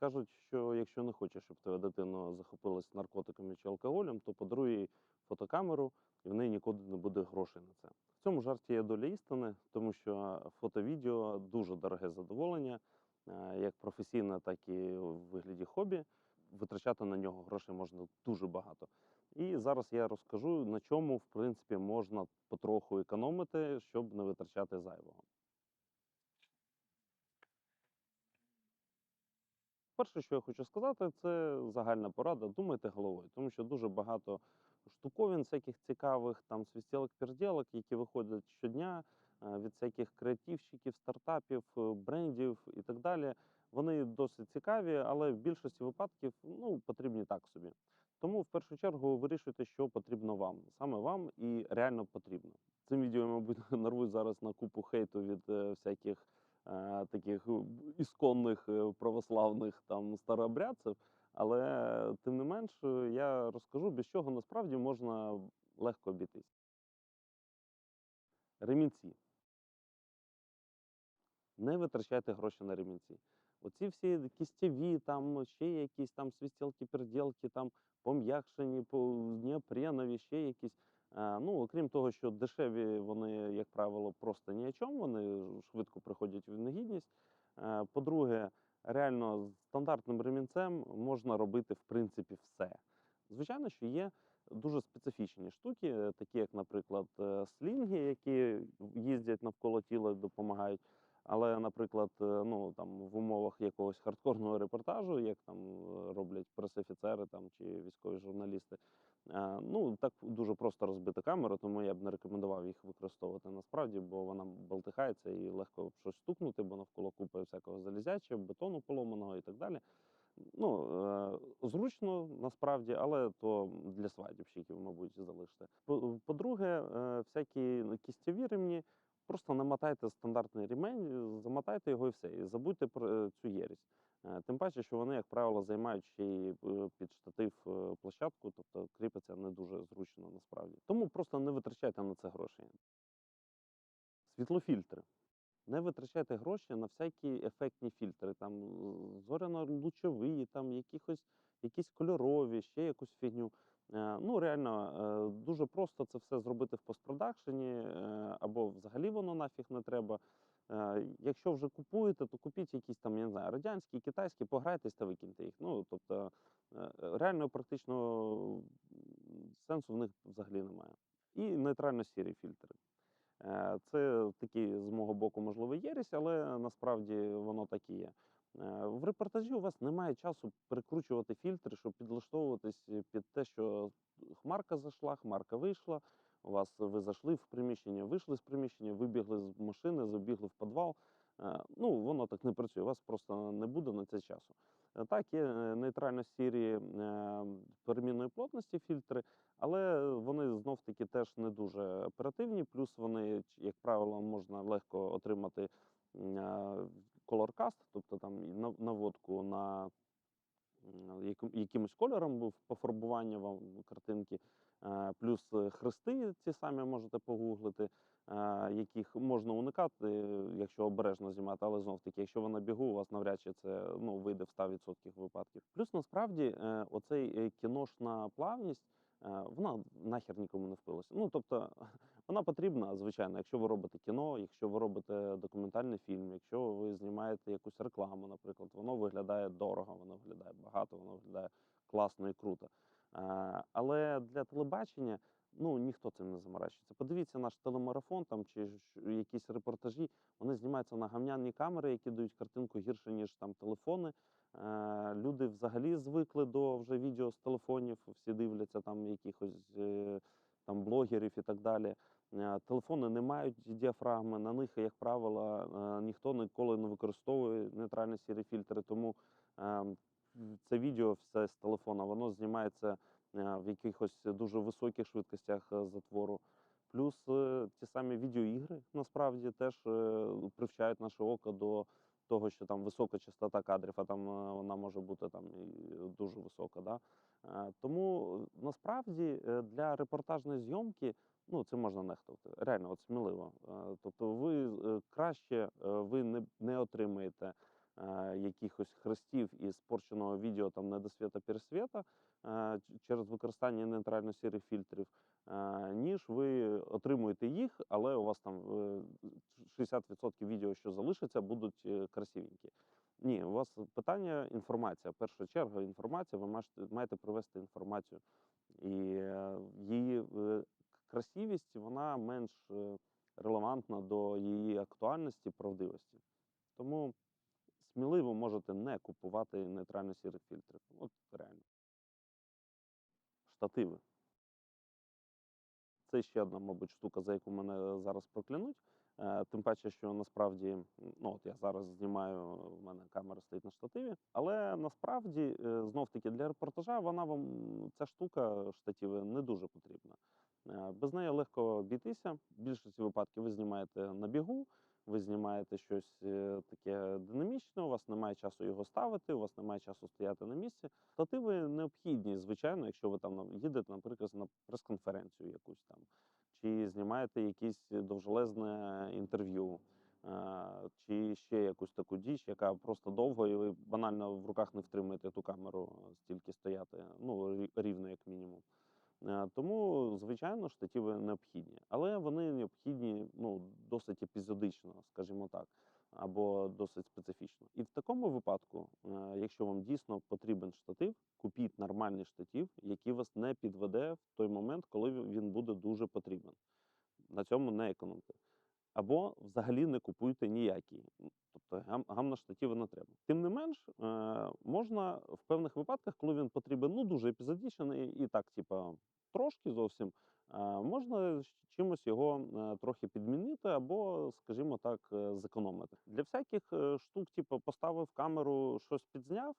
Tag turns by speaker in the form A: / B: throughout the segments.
A: Кажуть, що якщо не хочеш, щоб твоя дитина захопилась наркотиками чи алкоголем, то подаруй їй фотокамеру, і в неї ніколи не буде грошей на це. В цьому жарті є доля істини, тому що фото-відео дуже дороге задоволення, е, як професійне, так і в вигляді хобі. Витрачати на нього грошей можна дуже багато. І зараз я розкажу, на чому в принципі можна потроху економити, щоб не витрачати зайвого. Перше, що я хочу сказати, це загальна порада. Думайте головою, тому що дуже багато штуковин, всяких цікавих там свістілок перділок які виходять щодня е, від всяких креативщиків, стартапів, е, брендів і так далі. Вони досить цікаві, але в більшості випадків ну, потрібні так собі. Тому в першу чергу вирішуйте, що потрібно вам, саме вам і реально потрібно. Цим відео, мабуть, нарвусь зараз на купу хейту від е, всяких таких е, ісконних е, православних там старообрядців. Але е, тим не менш, е, я розкажу, без чого насправді можна легко обійтись. Ремінці. Не витрачайте гроші на ремінці. Оці всі кістєві, там ще якісь там свістілки, перділки, там пом'якшені, по неопренові, ще якісь. Е, Ну, окрім того, що дешеві вони, як правило, просто ні о чому, вони швидко приходять в негідність. Е, По-друге, реально з стандартним ремінцем можна робити в принципі все. Звичайно, що є дуже специфічні штуки, такі як, наприклад, е, слінги, які їздять навколо тіла і допомагають. Але, наприклад, ну там в умовах якогось хардкорного репортажу, як там роблять прес-офіцери там чи військові журналісти, ну так дуже просто розбити камеру, тому я б не рекомендував їх використовувати насправді, бо вона болтихається і легко щось стукнути, бо навколо купи всякого залізячого, бетону поломаного і так далі. Ну, е, зручно насправді, але то для свадібщиків, мабуть, залиште. По- По-друге, е, всякі кістєві ремні, просто намотайте стандартний ремень, замотайте його і все. І забудьте про е, цю єрість. Е, Тим паче, що вони, як правило, займають ще й е, під штатив е, площадку, тобто кріпиться не дуже зручно насправді. Тому просто не витрачайте на це гроші. Світлофільтри. Не витрачайте гроші на всякі ефектні фільтри, там зоряно-лучові, там якихось, якісь кольорові, ще якусь фігню. Ну, реально, дуже просто це все зробити в постпродакшені, або взагалі воно нафіг не треба. Е, Якщо вже купуєте, то купіть якісь там, я не знаю, радянські, китайські, пограйтесь та викиньте їх. Ну, тобто, е, реально, практично сенсу в них взагалі немає. І нейтрально сірі фільтри. Е, Це такий з мого боку, можливо, єресь, але насправді воно так і є. В репортажі у вас немає часу перекручувати фільтри, щоб підлаштовуватись під те, що хмарка зайшла, хмарка вийшла. У вас ви зайшли в приміщення, вийшли з приміщення, вибігли з машини, забігли в підвал. Е, Ну, воно так не працює. У вас просто не буде на це часу. Е, Так, є е, нейтрально сірі перемінної плотності фільтри, але вони знов таки теж не дуже оперативні. Плюс вони, як правило, можна легко отримати колоркаст, тобто там наводку на якимось кольором був пофарбування вам картинки. Е, Плюс е, хрести ці самі можете погуглити, е, яких можна уникати, якщо обережно знімати, але знов таки, якщо ви на бігу, у вас навряд чи це ну, вийде в 100% випадків. Плюс насправді оцей кіношна плавність. Вона нахер нікому не впилася. Ну тобто вона потрібна, звичайно, якщо ви робите кіно, якщо ви робите документальний фільм, якщо ви знімаєте якусь рекламу, наприклад, воно виглядає дорого, воно виглядає багато, воно виглядає класно і круто. Але для телебачення ну ніхто цим не заморачується. Подивіться наш телемарафон там чи якісь репортажі. Вони знімаються на гамняні камери, які дають картинку гірше ніж там телефони. Люди взагалі звикли до вже відео з телефонів, всі дивляться там якихось е, там блогерів і так далі. Телефони не мають діафрагми, на них, як правило, ніхто ніколи не використовує нейтральні сірі фільтри. Тому е, це відео все з телефона, воно знімається е, в якихось дуже високих швидкостях е, затвору. Плюс е, ті самі відеоігри насправді теж привчають наше око до того, що там висока частота кадрів, а там вона може бути там дуже висока. Да? Тому насправді для репортажної зйомки ну, це можна нехтувати. Реально, от сміливо. Тобто, ви краще ви не, не отримаєте е, якихось хрестів і спорченого відео там не до світа пересвіта е, через використання нейтрально сірих фільтрів, е, ніж ви отримуєте їх, але у вас там е, 60% відео, що залишиться, будуть е, красивенькі. Ні, у вас питання інформація. В першу чергу інформація, ви маєте, маєте привести інформацію. І е, її е, красивість вона менш е, релевантна до її актуальності, правдивості. Тому сміливо можете не купувати нейтрально сірі фільтри. От реально. Штативи. Це ще одна, мабуть, штука, за яку мене зараз проклянуть. Е, Тим паче, що насправді, ну от я зараз знімаю, у мене камера стоїть на штативі, але насправді знов таки для репортажа вона вам ця штука штативи не дуже потрібна. Е, Без неї легко обійтися. В більшості випадків ви знімаєте на бігу, ви знімаєте щось е, таке динамічне, у вас немає часу його ставити, у вас немає часу стояти на місці. Штативи необхідні, звичайно, якщо ви там на- їдете, наприклад, на прес-конференцію якусь там, чи знімаєте якесь довжелезне інтерв'ю, е, чи ще якусь таку діч, яка просто довго, і ви банально в руках не втримаєте ту камеру е, стільки стояти, ну рі- рівно як мінімум. Е, Тому, звичайно, штативи необхідні, але вони необхідні ну, досить епізодично, скажімо так, або досить специфічно. І в такому випадку, е, якщо вам дійсно потрібен штатив, купіть нормальний штатив, який вас не підведе в той момент, коли він буде дуже потрібен. На цьому не економте. Або взагалі не купуйте ніякі. Тобто гам, штативи не треба. Тим не менш, е, можна в певних випадках, коли він потрібен ну, дуже епізодично і, так, типа, трошки зовсім, е, можна чимось його е, трохи підмінити, або, скажімо так, зекономити. Для всяких штук, типу, поставив камеру, щось підзняв.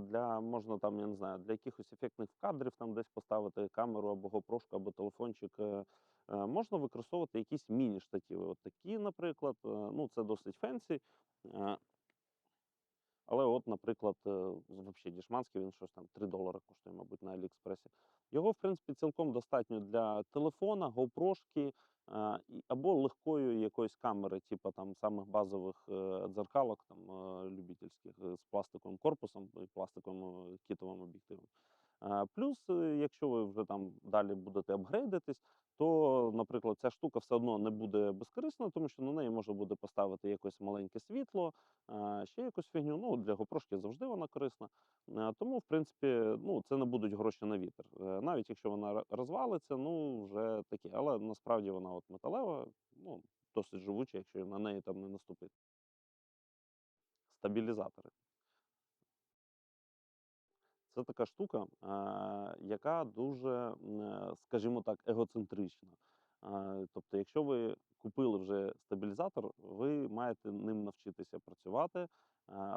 A: Для можна там, я не знаю, для якихось ефектних кадрів там десь поставити камеру або гопрошку, або телефончик. Е, Можна використовувати якісь міні-штативи. От такі, наприклад, е, ну це досить фенсі. е, Але, от, наприклад, взагалі дішманський, він щось там 3 долари коштує, мабуть, на Аліекспресі. Його, в принципі, цілком достатньо для телефона, і- або легкої якоїсь камери, типу там самих базових дзеркалок, там любительських з пластиковим корпусом і пластиковим кітовим об'єктивом. Плюс, якщо ви вже там далі будете апгрейдитись, то, наприклад, ця штука все одно не буде безкорисною, тому що на неї можна буде поставити якесь маленьке світло, ще якусь фігню. Ну, для гопрошки завжди вона корисна. Тому, в принципі, ну, це не будуть гроші на вітер. Е, Навіть якщо вона розвалиться, ну вже таке. Але насправді вона от металева, ну, досить живуча, якщо на неї там не наступити. Стабілізатори. Це така штука, е, яка дуже, скажімо так, егоцентрична. Е, Тобто, якщо ви купили вже стабілізатор, ви маєте ним навчитися працювати, е,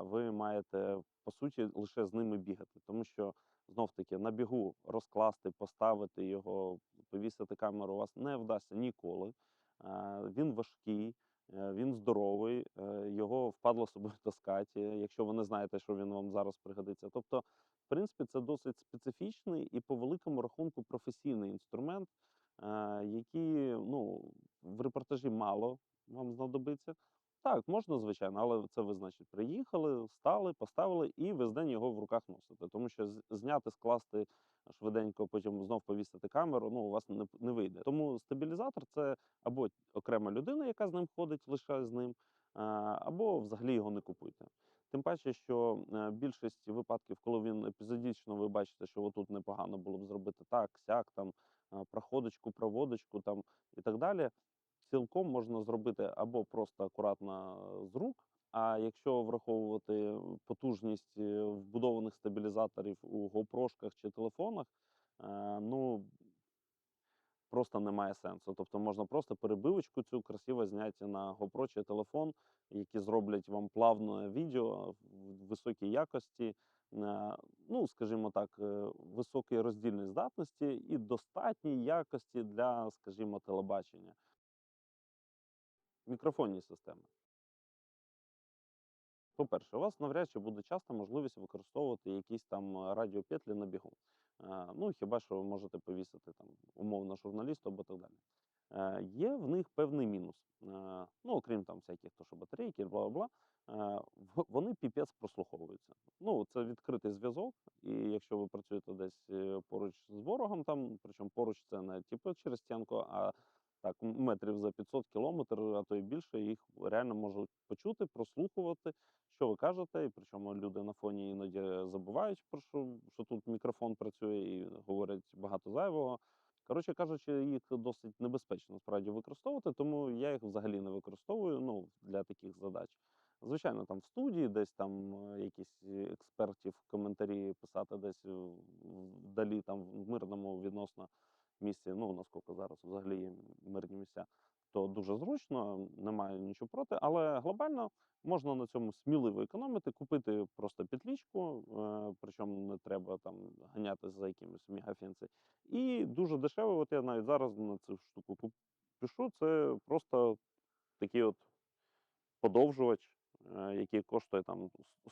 A: ви маєте по суті лише з ними бігати, тому що знов таки на бігу розкласти, поставити його, повісити камеру у вас не вдасться ніколи. Він важкий. Він здоровий, його впадло собою таскати, якщо ви не знаєте, що він вам зараз пригодиться. Тобто, принципі, це досить специфічний і по великому рахунку професійний інструмент, е, який ну, в репортажі мало вам знадобиться. Так, можна, звичайно, але це ви, значить, приїхали, стали, поставили, і весь день його в руках носите. Тому що зняти, скласти швиденько, потім знов повісити камеру, ну, у вас не, не вийде. Тому стабілізатор це або окрема людина, яка з ним ходить лише з ним, або взагалі його не купуйте. Тим паче, що е, більшість випадків, коли він епізодично, ви бачите, що отут непогано було б зробити так, сяк, там е, проходочку, проводочку там і так далі. Цілком можна зробити або просто акуратно е, з рук. А якщо враховувати потужність вбудованих стабілізаторів у GoPro-шках чи телефонах, ну просто немає сенсу. Тобто можна просто перебивочку цю красиво зняти на GoPro чи телефон, які зроблять вам плавне відео в високій якості, ну, скажімо так, е, високої роздільної здатності і достатній якості для, скажімо, телебачення. Мікрофонні системи. По-перше, у вас навряд чи буде часто можливість використовувати якісь там е, радіопетлі на бігу. Е, Ну, хіба що ви можете повісити там умовно журналісту або так далі. Е, Є в них певний мінус. Е, Ну, окрім там всяких, то що батарейки, бла бла бла. Вони піпець прослуховуються. Ну, це відкритий зв'язок, і якщо ви працюєте десь поруч з ворогом, там, причому поруч це не типу через стінку, а так, метрів за 500 кілометр, а то й більше, їх реально можуть почути, прослухувати, що ви кажете. І причому люди на фоні іноді забувають про що, що тут мікрофон працює і говорять багато зайвого. Коротше кажучи, їх досить небезпечно справді використовувати, тому я їх взагалі не використовую ну, для таких задач. Звичайно, там в студії, десь там е, якісь експертів коментарі писати десь е, вдалі, там в мирному відносно місці, ну наскільки зараз взагалі мирні місця, то дуже зручно, немає нічого проти. Але глобально можна на цьому сміливо економити, купити просто петлічку, е, причому не треба там ганятися за якимось мегафінці. І дуже дешево, от я навіть зараз на цю штуку пишу, це просто такий от подовжувач, е, який коштує там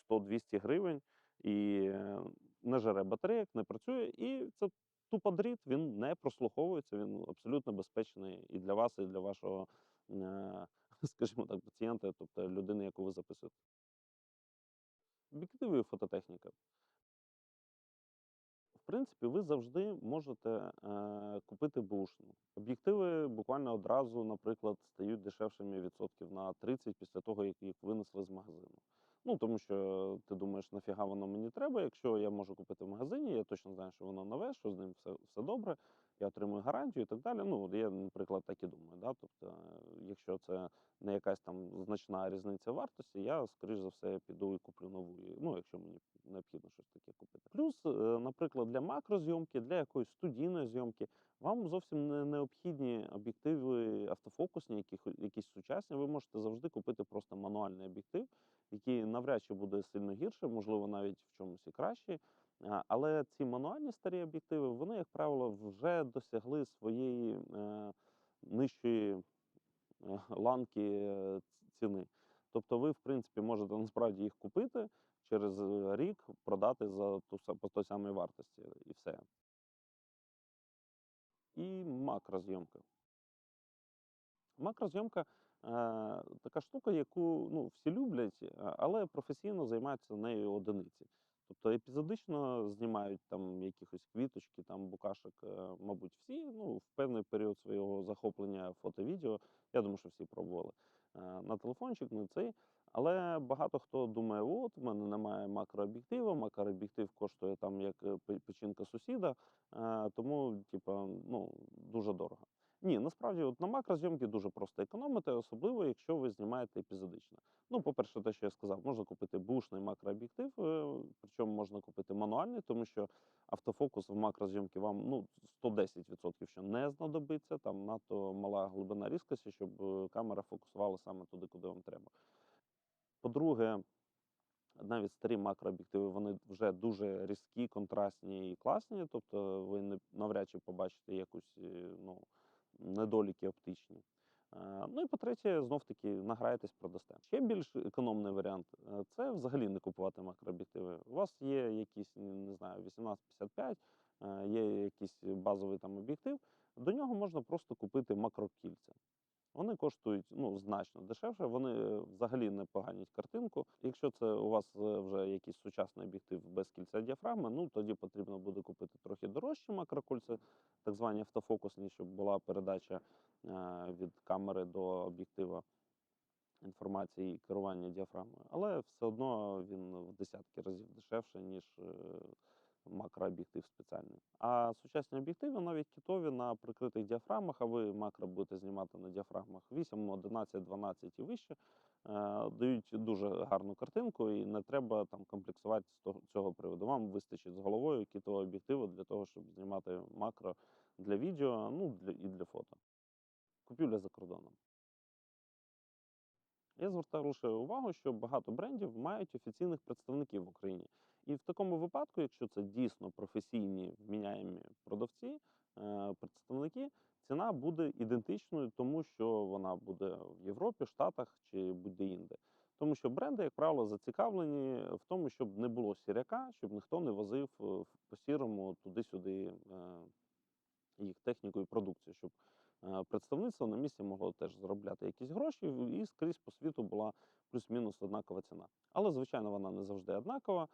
A: 100-200 гривень, і е, не жере батарейок, не працює, і це тупо дріт, він не прослуховується, він абсолютно безпечний і для вас, і для вашого, е, скажімо так, пацієнта, тобто людини, яку ви записуєте. Об'єктиви і фототехніка. В принципі, ви завжди можете е, купити бушну. Об'єктиви буквально одразу, наприклад, стають дешевшими відсотків на 30 після того, як їх винесли з магазину. Ну, тому що ти думаєш, нафіга воно мені треба. Якщо я можу купити в магазині, я точно знаю, що воно нове, що з ним все, все добре, я отримую гарантію і так далі. Ну, я, наприклад, так і думаю. Да? Тобто, якщо це не якась там значна різниця вартості, я, скоріш за все, піду і куплю нову. Ну, якщо мені необхідно щось таке купити. Плюс, е, наприклад, для макрозйомки, для якоїсь студійної зйомки, вам зовсім не необхідні об'єктиви автофокусні, які, якісь сучасні. Ви можете завжди купити просто мануальний об'єктив, який навряд чи буде сильно гірше, можливо, навіть в чомусь і краще. Але ці мануальні старі об'єктиви, вони, як правило, вже досягли своєї е, нижчої е, ланки е, ціни. Тобто ви, в принципі, можете насправді їх купити через е, рік, продати за ту по той самій вартості, і все. І макрозйомка. Макрозйомка така штука, яку ну, всі люблять, але професійно займаються нею одиниці. Тобто епізодично знімають там якихось квіточки, там букашок, мабуть, всі. Ну, в певний період свого захоплення фото-відео. Я думаю, що всі пробували на телефончик, на цей. Але багато хто думає, от в мене немає макрооб'єктива, макрооб'єктив коштує там як е, печінка сусіда, е, тому, типа, ну, дуже дорого. Ні, насправді от на макрозйомки дуже просто економити, особливо якщо ви знімаєте епізодично. Ну, по-перше, те, що я сказав, можна купити бушний макрооб'єктив, е, причому можна купити мануальний, тому що автофокус в макрозйомки вам ну, 110% що не знадобиться. Там надто мала глибина різкості, щоб камера фокусувала саме туди, куди вам треба. По-друге, навіть старі макрооб'єктиви вони вже дуже різкі, контрастні і класні. Тобто ви не навряд чи побачите якусь е, ну, недоліки оптичні. Е, Ну і по-третє, знов таки награєтесь, продасте. Ще більш економний варіант е, це взагалі не купувати макрооб'єктиви. У вас є якийсь, не знаю, 1855, е, є якийсь базовий там об'єктив. До нього можна просто купити макрокільця. Коштують ну, значно дешевше, вони взагалі не поганять картинку. Якщо це у вас е, вже якийсь сучасний об'єктив без кільця діафрагми, ну тоді потрібно буде купити трохи дорожче макрокольця, так звані автофокусні, щоб була передача е, від камери до об'єктива інформації і керування діафрагмою. Але все одно він в десятки разів дешевше, ніж е, макрооб'єктив спеціальний. А сучасні об'єктиви, навіть кітові на прикритих діафрагмах, а ви макро будете знімати на діафрагмах 8, 11, 12 і вище, дають дуже гарну картинку, і не треба там комплексувати з цього приводу. Вам вистачить з головою кітового об'єктиву для того, щоб знімати макро для відео, ну для, і для фото. Купівля за кордоном. Я звертаю лише увагу, що багато брендів мають офіційних представників в Україні. І в такому випадку, якщо це дійсно професійні вміняємі продавці, е, представники, ціна буде ідентичною, тому що вона буде в Європі, Штатах чи будь-де інде. Тому що бренди, як правило, зацікавлені в тому, щоб не було сіряка, щоб ніхто не возив е, по сірому туди-сюди е, їх техніку і продукцію, щоб представництво на місці могло теж заробляти якісь гроші, і скрізь по світу була плюс-мінус однакова ціна. Але, звичайно, вона не завжди однакова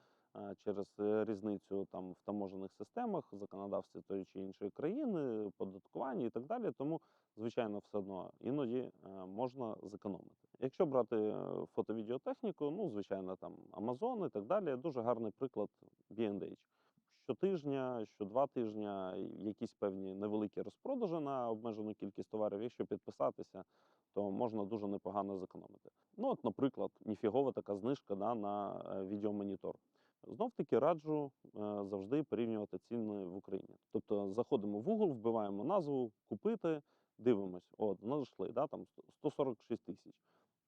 A: через е, різницю там в таможених системах, законодавстві тої чи іншої країни, податкуванні і так далі. Тому, звичайно, все одно іноді е, можна зекономити. Якщо брати е, фото-відеотехніку, ну звичайно, там Amazon і так далі. Дуже гарний приклад B&H. Щотижня, що два тижня якісь певні невеликі розпродажі на обмежену кількість товарів. Якщо підписатися, то можна дуже непогано зекономити. Ну, от, наприклад, ніфігова така знижка да, на відеомонітор. Знов таки раджу е, завжди порівнювати ціни в Україні. Тобто заходимо в Google, вбиваємо назву, купити, дивимось. От, знайшли, да, там 146 тисяч.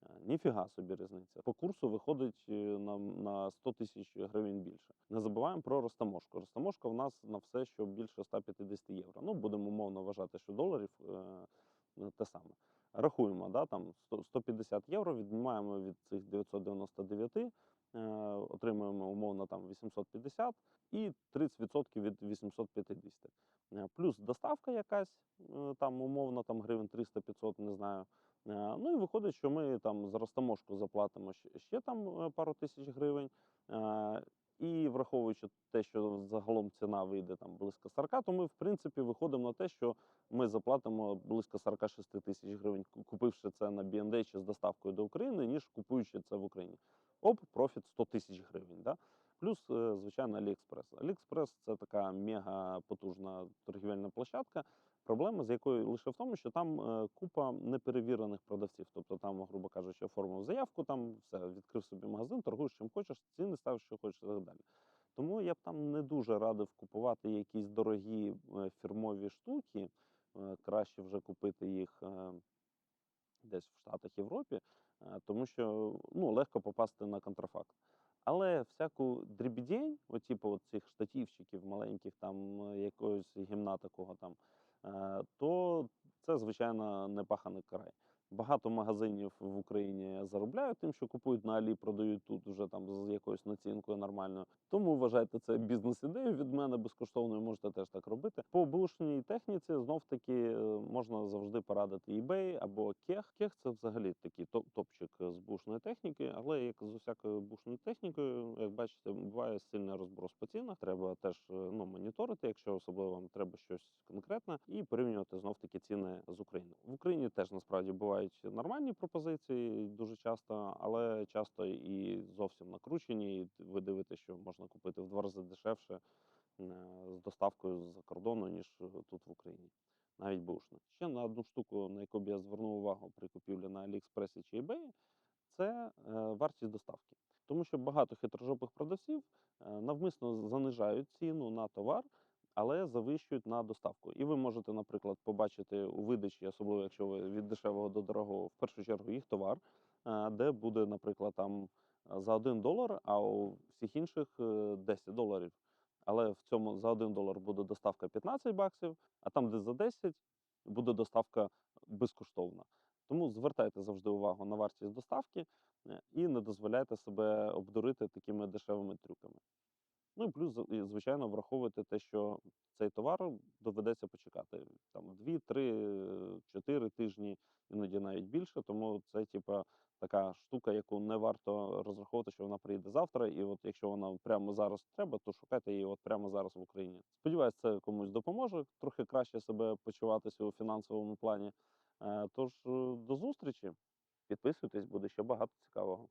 A: Е, Ніфіга собі різниця. По курсу виходить е, на, на 100 тисяч гривень більше. Не забуваємо про розтаможку. Розтаможка в нас на все, що більше 150 євро. Ну, будемо умовно вважати, що доларів е, те саме. Рахуємо, да, там 100, 150 євро, віднімаємо від цих 999, е, отримуємо умовно там 850 і 30% від 850. Е, Плюс доставка якась, е, там умовно там гривень 300-500, не знаю. Е, Ну і виходить, що ми там за розтаможку заплатимо ще, там е, пару тисяч гривень. І враховуючи те, що загалом ціна вийде там близько 40, то ми в принципі виходимо на те, що ми заплатимо близько 46 тисяч гривень, купивши це на B&A чи з доставкою до України, ніж купуючи це в Україні. Оп, профіт 100 тисяч гривень. Да? Плюс, е, звичайно, AliExpress. AliExpress – це така мега потужна торгівельна площадка. Проблема з якою лише в тому, що там е, купа неперевірених продавців. Тобто, там, грубо кажучи, оформив заявку, там все відкрив собі магазин, торгуєш чим хочеш, ціни ставиш, що хочеш і так далі. Тому я б там не дуже радив купувати якісь дорогі е, фірмові штуки. Е, Краще вже купити їх десь в Штатах Європі, тому що ну, легко попасти на контрафакт. Але всяку дрібідень, от, типу цих штатівчиків маленьких, там якогось гімна такого там, то це звичайно непаханий край. Багато магазинів в Україні заробляють тим, що купують на Алі, продають тут вже там з якоюсь націнкою нормальною. Тому вважайте це бізнес-ідею від мене безкоштовною. Можете теж так робити. По бушній техніці знов таки е, можна завжди порадити eBay або Кех. Кех це взагалі такий топчик з бушної техніки, але як з усякою бушною технікою, як бачите, буває сильний розброс по цінах. Треба теж е, ну моніторити, якщо особливо вам треба щось конкретне, і порівнювати знов таки ціни з Україною. В Україні теж насправді бувають нормальні пропозиції дуже часто, але часто і зовсім накручені. І ви дивитеся, що можна купити в два рази дешевше е, з доставкою з-за кордону, ніж тут в Україні. Навіть бушне. Ще на одну штуку, на яку б я звернув увагу при купівлі на AliExpress чи eBay, це е, вартість доставки. Тому що багато хитрожопих продавців е, навмисно занижають ціну на товар, але завищують на доставку. І ви можете, наприклад, побачити у видачі, особливо якщо ви від дешевого до дорогого, в першу чергу їх товар, е, де буде, наприклад, там е, за 1 долар, а у всіх інших е, 10 доларів. Але в цьому за 1 долар буде доставка 15 баксів, а там, де за 10, буде доставка безкоштовна. Тому звертайте завжди увагу на вартість доставки е, і не дозволяйте себе обдурити такими дешевими трюками. Ну і плюс, звичайно, враховуйте те, що цей товар доведеться почекати там 2, 3, 4 тижні, іноді навіть більше. Тому це, типа, така штука, яку не варто розраховувати, що вона прийде завтра. І от якщо вона прямо зараз треба, то шукайте її от прямо зараз в Україні. Сподіваюсь, це комусь допоможе трохи краще себе почуватися у фінансовому плані. Е, Тож до зустрічі. Підписуйтесь, буде ще багато цікавого.